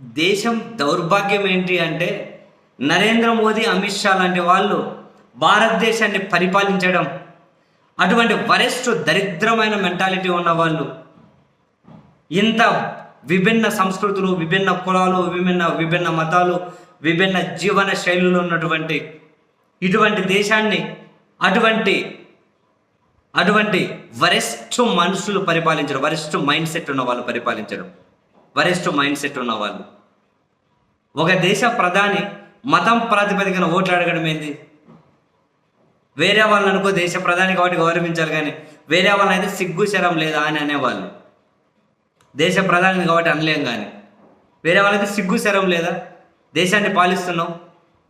దేశం దౌర్భాగ్యం ఏంటి అంటే నరేంద్ర మోదీ అమిత్ షా లాంటి వాళ్ళు భారతదేశాన్ని పరిపాలించడం. అటువంటి వరెస్ట్ దరిద్రమైన మెంటాలిటీ ఉన్నవాళ్ళు ఇంత విభిన్న సంస్కృతులు విభిన్న కులాలు విభిన్న విభిన్న మతాలు విభిన్న జీవన శైలులు ఉన్నటువంటి ఇటువంటి దేశాన్ని అటువంటి అటువంటి వరెస్ట్ మనుషులు పరిపాలించడం వరెస్ట్ మైండ్ సెట్ ఉన్న వాళ్ళు పరిపాలించడం. వరెస్ట్ మైండ్ సెట్ ఉన్న వాళ్ళు. ఒక దేశ ప్రధాని మతం ప్రాతిపదికన ఓట్లు అడగడం ఏంది? వేరే వాళ్ళని అనుకో దేశ ప్రధాని కాబట్టి గౌరవించాలి కానీ వేరే వాళ్ళని అయితే సిగ్గు శరం లేదా అని అనేవాళ్ళు. దేశ ప్రధాని కాబట్టి అనలేం కానీ వేరే వాళ్ళకి సిగ్గు శరం లేదా? దేశాన్ని పాలిస్తున్నాం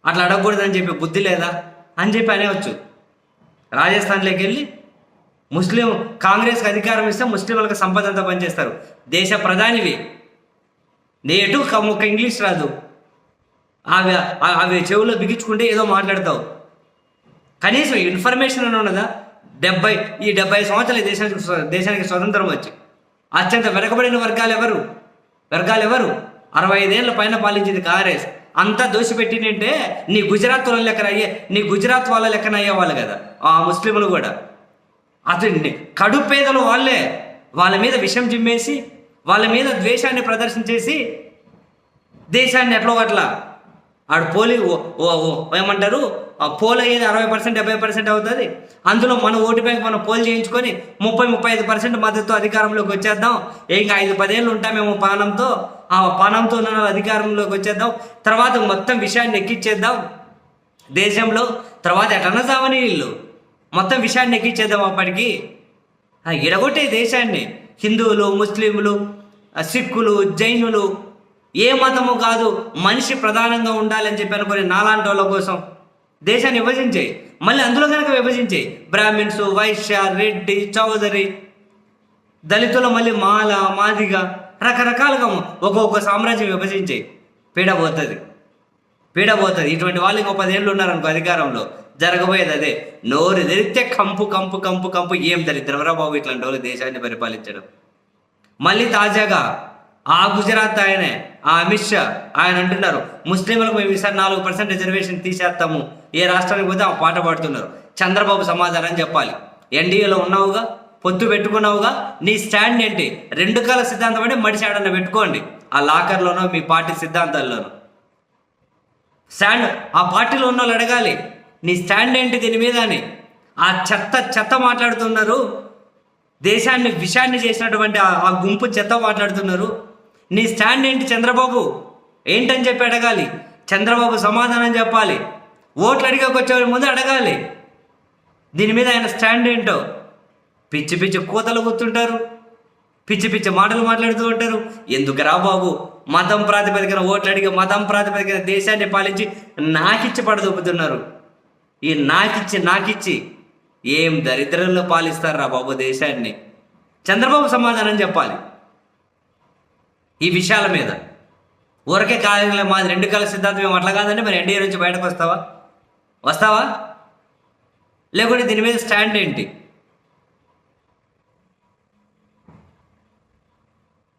అట్లా అడగకూడదని చెప్పి బుద్ధి లేదా? అని చెప్పి అనేవచ్చు. రాజస్థాన్లోకి వెళ్ళి ముస్లిం కాంగ్రెస్కి అధికారం ఇస్తే ముస్లింలకు సంపద అంతా పనిచేస్తారు. దేశ ప్రధానివి నేటు ఒక ఇంగ్లీష్ రాదు. అవి అవి చెవులో బిగించుకుంటే ఏదో మాట్లాడతావు. కనీసం ఇన్ఫర్మేషన్ అని ఉన్నదా? డెబ్బై ఈ డెబ్బై సంవత్సరాలు దేశానికి దేశానికి స్వతంత్రం వచ్చి. అత్యంత వెనకబడిన వర్గాలు ఎవరు? వర్గాలు ఎవరు? అరవై ఐదేళ్ళ పైన పాలించింది కాంగ్రెస్. అంతా దోషిపెట్టినంటే నీ గుజరాత్ వాళ్ళ లెక్కన అయ్యే నీ గుజరాత్ వాళ్ళ లెక్కన అయ్యేవాళ్ళు కదా ఆ ముస్లింలు కూడా. అతన్ని కడుపేదలు వాళ్ళే. వాళ్ళ మీద విషం జిమ్మేసి వాళ్ళ మీద ద్వేషాన్ని ప్రదర్శించేసి దేశాన్ని ఎట్లో అట్లా ఆడు పోలి ఓ- ఓ- ఓ- ఏమంటారు? ఆ పోల్ అయ్యేది అరవై పర్సెంట్ డెబ్బై పర్సెంట్ అవుతుంది. అందులో మన ఓటు బ్యాంక్ మనం పోల్ చేయించుకొని ముప్పై ముప్పై ఐదు పర్సెంట్ మద్దతు అధికారంలోకి వచ్చేద్దాం. ఇంకా ఐదు పదేళ్ళు ఉంటామేమో పానంతో. ఆ పానంతో ఉన్న అధికారంలోకి వచ్చేద్దాం. తర్వాత మొత్తం విషయాన్ని ఎక్కిచ్చేద్దాం. దేశంలో తర్వాత ఎటన్నా సావని వీళ్ళు మొత్తం విషయాన్ని ఎక్కిచ్చేద్దాం అప్పటికి. ఆ, ఎడగొట్టే దేశాన్ని. హిందువులు ముస్లింలు సిక్కులు జైనులు ఏ మతము కాదు మనిషి ప్రధానంగా ఉండాలని చెప్పి అనుకుని నాలాంటి వాళ్ళ కోసం దేశాన్ని విభజించాయి. మళ్ళీ అందులో కనుక విభజించాయి. బ్రాహ్మిన్స్ వైశ్య రెడ్డి చౌదరి దళితులు మళ్ళీ మాల మాదిగ రకరకాలుగా ఒక్కొక్క సామ్రాజ్యం విభజించాయి. పీడ పోతుంది. పీడ పోతుంది. ఇటువంటి వాళ్ళు ఇంకో పదేళ్ళు ఉన్నారనుకో అధికారంలో. జరగబోయేది అదే. నోరు తెరిస్తే కంపు కంపు కంపు కంపు. ఏం దరిద్రవరా బాబు ఇట్లాంటి వాళ్ళు దేశాన్ని పరిపాలించడం. మళ్ళీ తాజాగా ఆ గుజరాత్ ఆయనే ఆ అమిత్ షా ఆయన అంటున్నారు ముస్లింలకు మేము ఈసారి నాలుగు పర్సెంట్ రిజర్వేషన్ తీసేస్తాము. ఏ రాష్ట్రానికి పోతే ఆ పాట పాడుతున్నారు. చంద్రబాబు సమాధానం చెప్పాలి. ఎన్డీఏలో ఉన్నావుగా పొత్తు పెట్టుకున్నావుగా నీ స్టాండ్ ఏంటి? రెండు కాల సిద్ధాంతం అంటే మడిచాడన్న పెట్టుకోండి. ఆ లాకర్లోనో మీ పార్టీ సిద్ధాంతాల్లోనో. స్టాండ్ ఆ పార్టీలో ఉన్న వాళ్ళు అడగాలి. నీ స్టాండ్ ఏంటి దీని మీద అని. ఆ చెత్త చెత్త మాట్లాడుతున్నారు. దేశాన్ని విషాన్ని చేసినటువంటి ఆ- గుంపు చెత్త మాట్లాడుతున్నారు. నీ స్టాండ్ ఏంటి చంద్రబాబు? ఏంటని చెప్పి అడగాలి. చంద్రబాబు సమాధానం చెప్పాలి. ఓట్లు అడిగకొచ్చే ముందు అడగాలి. దీని మీద ఆయన స్టాండ్ ఏంటో? పిచ్చి పిచ్చి కూతలు గుర్తుంటారు పిచ్చి పిచ్చి మాటలు మాట్లాడుతూ ఉంటారు. ఎందుకు రా బాబు? మతం ప్రాతిపదికన ఓట్లు అడిగి మతం ప్రాతిపదికన దేశాన్ని పాలించి నాకిచ్చి పడదొబ్బుతున్నారు ఈ నాకిచ్చి నాకిచ్చి. ఏం దరిద్రంలో పాలిస్తారు రా బాబు దేశాన్ని? చంద్రబాబు సమాధానం చెప్పాలి. ఈ విషయాల మీద. ఊరకే కాలంలో మాది రెండు కాల సిద్ధాంతం మేము అట్లా కాదండి? మరి ఎన్డీఏ నుంచి బయటకు వస్తావా? వస్తావా? లేకుంటే దీని మీద స్టాండ్ ఏంటి?